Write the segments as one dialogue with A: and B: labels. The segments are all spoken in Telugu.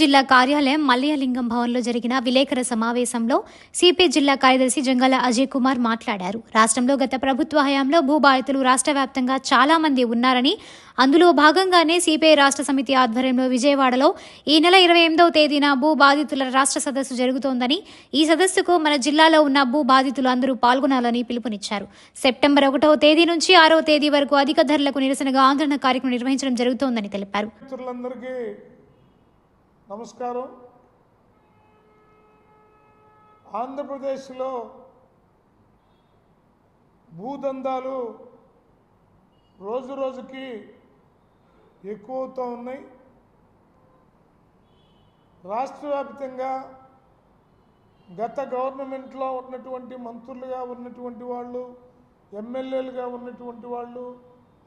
A: జిల్లా కార్యాలయం మల్లయ్యలింగం భవన్లో జరిగిన విలేకర సమావేశంలో సిపి జిల్లా కార్యదర్శి జంగాల అజయ్ కుమార్ మాట్లాడారు. రాష్ట్రంలో గత ప్రభుత్వ హయాంలో భూబాధితులు రాష్ట్ర వ్యాప్తంగా చాలా మంది ఉన్నారని అందులో భాగంగానే సిపిఐ రాష్ట్ర సమితి ఆధ్వర్యంలో విజయవాడలో ఈ నెల ఇరవై ఎనిమిదవ తేదీన భూ బాధితుల రాష్ట్ర సదస్సు జరుగుతోందని ఈ సదస్సుకు మన జిల్లాలో ఉన్న భూ బాధితులు అందరూ పాల్గొనాలని పిలుపునిచ్చారు. సెప్టెంబర్ ఒకటవ తేదీ నుంచి ఆరవ తేదీ వరకు అధిక ధరలకు నిరసనగా ఆందోళన కార్యక్రమం నిర్వహించడం జరుగుతోందని తెలిపారు.
B: నమస్కారం. ఆంధ్రప్రదేశ్లో భూదందాలు రోజు రోజుకి ఎక్కువవుతూ ఉన్నాయి. రాష్ట్ర వ్యాప్తంగా గత గవర్నమెంట్లో ఉన్నటువంటి మంత్రులుగా ఉన్నటువంటి వాళ్ళు ఎమ్మెల్యేలుగా ఉన్నటువంటి వాళ్ళు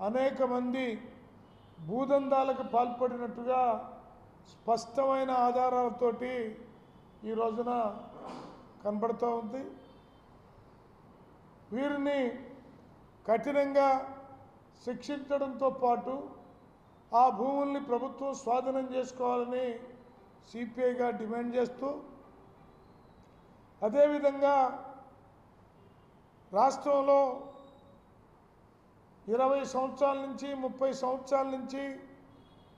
B: అనేక మంది భూదందాలకు పాల్పడినట్టుగా స్పష్టమైన ఆధారాలతోటి ఈ రోజున కనబడుతూ ఉంది. వీరిని కఠినంగా శిక్షించడంతో పాటు ఆ భూముల్ని ప్రభుత్వం స్వాధీనం చేసుకోవాలని సిపిఐగా డిమాండ్ చేస్తూ అదేవిధంగా రాష్ట్రంలో ఇరవై సంవత్సరాల నుంచి ముప్పై సంవత్సరాల నుంచి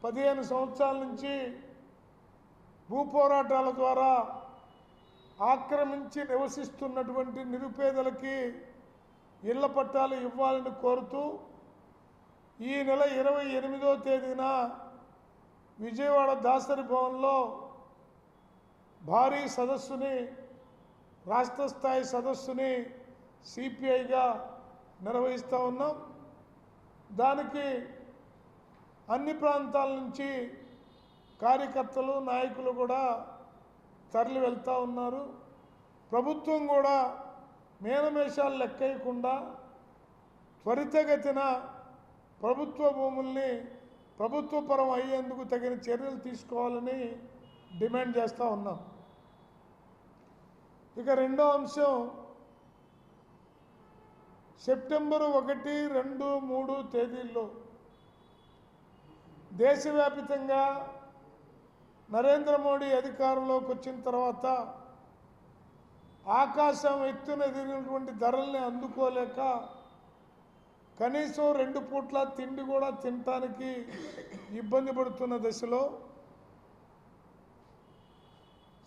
B: పదిహేను సంవత్సరాల నుంచి భూ పోరాటాల ద్వారా ఆక్రమించి నివసిస్తున్నటువంటి నిరుపేదలకి ఇళ్ళ పట్టాలు ఇవ్వాలని కోరుతూ ఈ నెల ఇరవై ఎనిమిదో తేదీన విజయవాడ దాసరి భవన్లో భారీ సదస్సుని రాష్ట్ర స్థాయి సదస్సుని సిపిఐగా నిర్వహిస్తూ ఉన్నాం. దానికి అన్ని ప్రాంతాల నుంచి కార్యకర్తలు నాయకులు కూడా తరలి వెళ్తూ ఉన్నారు. ప్రభుత్వం కూడా మేనమేషాలు లెక్కయ్యకుండా త్వరితగతిన ప్రభుత్వ భూముల్ని ప్రభుత్వపరం అయ్యేందుకు తగిన చర్యలు తీసుకోవాలని డిమాండ్ చేస్తూ ఉన్నాం. ఇక రెండో అంశం సెప్టెంబరు ఒకటి రెండు మూడు తేదీల్లో దేశవ్యాప్తంగా నరేంద్ర మోడీ అధికారంలోకి వచ్చిన తర్వాత ఆకాశం ఎత్తున ఎదిగినటువంటి ధరల్ని అందుకోలేక కనీసం రెండు పూట్ల తిండి కూడా తినటానికి ఇబ్బంది పడుతున్న దశలో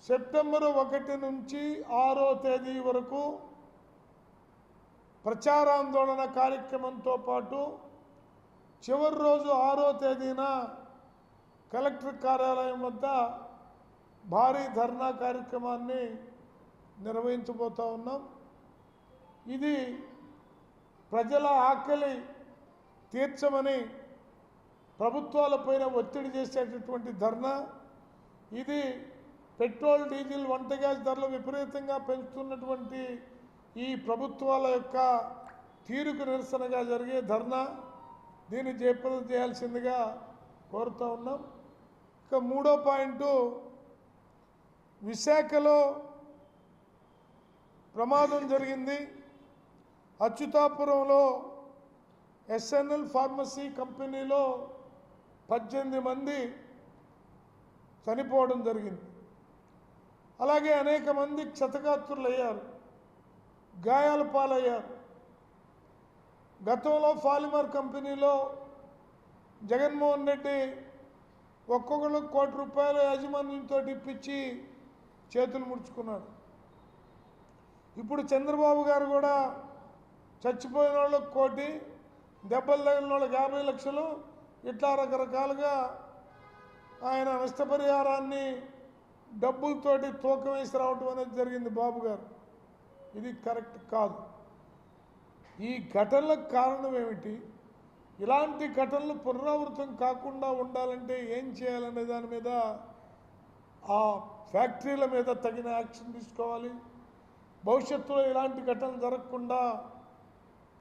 B: సెప్టెంబరు ఒకటి నుంచి ఆరో తేదీ వరకు ప్రచారాందోళన కార్యక్రమంతో పాటు చివరి రోజు ఆరో తేదీన కలెక్టర్ కార్యాలయం వద్ద భారీ ధర్నా కార్యక్రమాన్ని నిర్వహించబోతూ ఉన్నాం. ఇది ప్రజల ఆకలి తీర్చమని ప్రభుత్వాలపైన ఒత్తిడి చేసేటటువంటి ధర్నా. ఇది పెట్రోల్ డీజిల్ వంట గ్యాస్ ధరలు విపరీతంగా పెంచుతున్నటువంటి ఈ ప్రభుత్వాల యొక్క తీరుకు నిరసనగా జరిగే ధర్నా. దీన్ని జయప్రదం చేయాల్సిందిగా కోరుతూ ఉన్నాం. ఇక మూడో పాయింట్ విశాఖలో ప్రమాదం జరిగింది. అచ్యుతాపురంలో ఎస్ఎన్ఎల్ ఫార్మసీ కంపెనీలో పద్దెనిమిది మంది చనిపోవడం జరిగింది. అలాగే అనేక మంది క్షతగాత్రులు అయ్యారు గాయాల పాలయ్యారు. గతంలో ఫాలిమర్ కంపెనీలో జగన్మోహన్ రెడ్డి ఒక్కొక్కరు కోటి రూపాయల యాజమాన్యంతో ఇప్పించి చేతులు ముడుచుకున్నాడు. ఇప్పుడు చంద్రబాబు గారు కూడా చచ్చిపోయిన వాళ్ళకి కోటి దెబ్బలు తగిలిన వాళ్ళకి యాభై లక్షలు ఇట్లా రకరకాలుగా ఆయన నష్టపరిహారాన్ని డబ్బులతోటి తూకం వేసి రావటం అనేది జరిగింది బాబు గారు. ఇది కరెక్ట్ కాదు. ఈ ఘటనలకు కారణం ఏమిటి? ఇలాంటి ఘటనలు పునరావృతం కాకుండా ఉండాలంటే ఏం చేయాలనే దాని మీద ఆ ఫ్యాక్టరీల మీద తగిన యాక్షన్ తీసుకోవాలి. భవిష్యత్తులో ఇలాంటి ఘటనలు జరగకుండా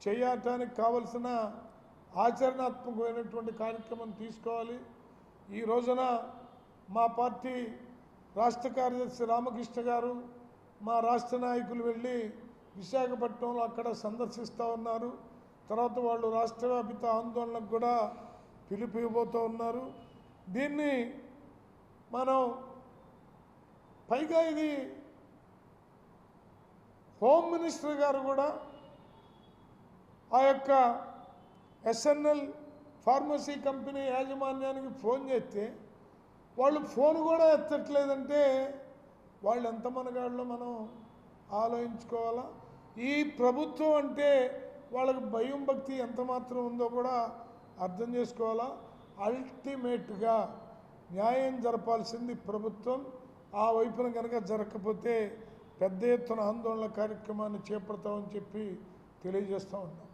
B: చేయటానికి కావలసిన ఆచరణాత్మకమైనటువంటి కార్యక్రమం తీసుకోవాలి. ఈ రోజున మా పార్టీ రాష్ట్ర కార్యదర్శి రామకృష్ణ గారు మా రాష్ట్ర నాయకులు వెళ్ళి విశాఖపట్నంలో అక్కడ సందర్శిస్తూ ఉన్నారు. తర్వాత వాళ్ళు రాష్ట్రవ్యాపిత ఆందోళనకు కూడా పిలుపు ఇవ్వబోతూ ఉన్నారు. దీన్ని మనం పైగా ఇది హోమ్ మినిస్టర్ గారు కూడా ఆ యొక్క ఎస్ఎన్ఎల్ ఫార్మసీ కంపెనీ యాజమాన్యానికి ఫోన్ చేస్తే వాళ్ళు ఫోన్ కూడా ఎత్తట్లేదంటే వాళ్ళు ఎంత మనగాళ్ళు మనం ఆలోచించుకోవాలా? ఈ ప్రభుత్వం అంటే వాళ్ళకి భయం భక్తి ఎంత మాత్రం ఉందో కూడా అర్థం చేసుకోవాలా? అల్టిమేట్గా న్యాయం జరపాల్సింది ప్రభుత్వం. ఆ వైపున కనుక జరగకపోతే పెద్ద ఎత్తున ఆందోళన కార్యక్రమాన్ని చేపడతామని చెప్పి తెలియజేస్తూ ఉన్నాం.